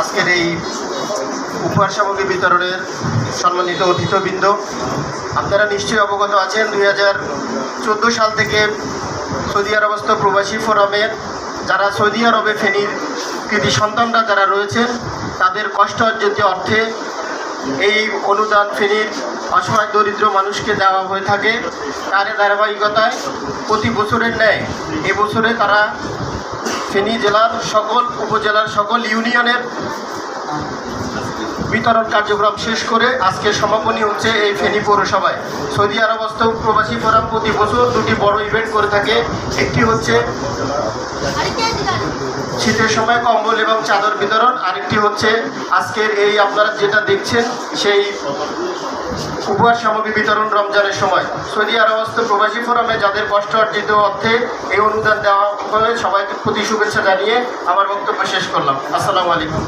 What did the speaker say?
আজকের এই উপহার সামগ্রী বিতরণের সম্মানিত অতিথিবৃন্দ, আপনারা নিশ্চয়ই অবগত আছেন, দুই হাজার চোদ্দ সাল থেকে সৌদি আরবস্থ প্রবাসী ফোরামের যারা সৌদি আরবে ফেনীর কৃতি সন্তানরা যারা রয়েছেন, তাদের কষ্ট অর্জিত অর্থে এই অনুদান ফেনীর অসহায় দরিদ্র মানুষকে দেওয়া হয়ে থাকে, তার ধারাবাহিকতায় প্রতি বছরের ন্যায় এবছরে তারা ফেনী জেলার সকল, উপজেলার সকল ইউনিয়নের বিতরণ কার্যক্রম শেষ করে আজকে সমাপনী হচ্ছে এই ফেনী পৌরসভায়। সৌদি আরবস্থ প্রবাসী ফোরাম প্রতি বছর দুটি বড় ইভেন্ট করে থাকে। একটি হচ্ছে শীতের সময় কম্বল এবং চাদর বিতরণ, আরেকটি হচ্ছে আজকের এই আপনারা যেটা দেখছেন সেই উপহার সামগ্রী বিতরণ রমজানের সময়। সৌদি আরবস্থ প্রবাসী ফোরামে যাদের কষ্ট অর্জিত অর্থে এই অনুদান দেওয়া হয়ে সবাইকে প্রতি শুভেচ্ছা জানিয়ে আমার বক্তব্য শেষ করলাম। আসসালামু আলাইকুম।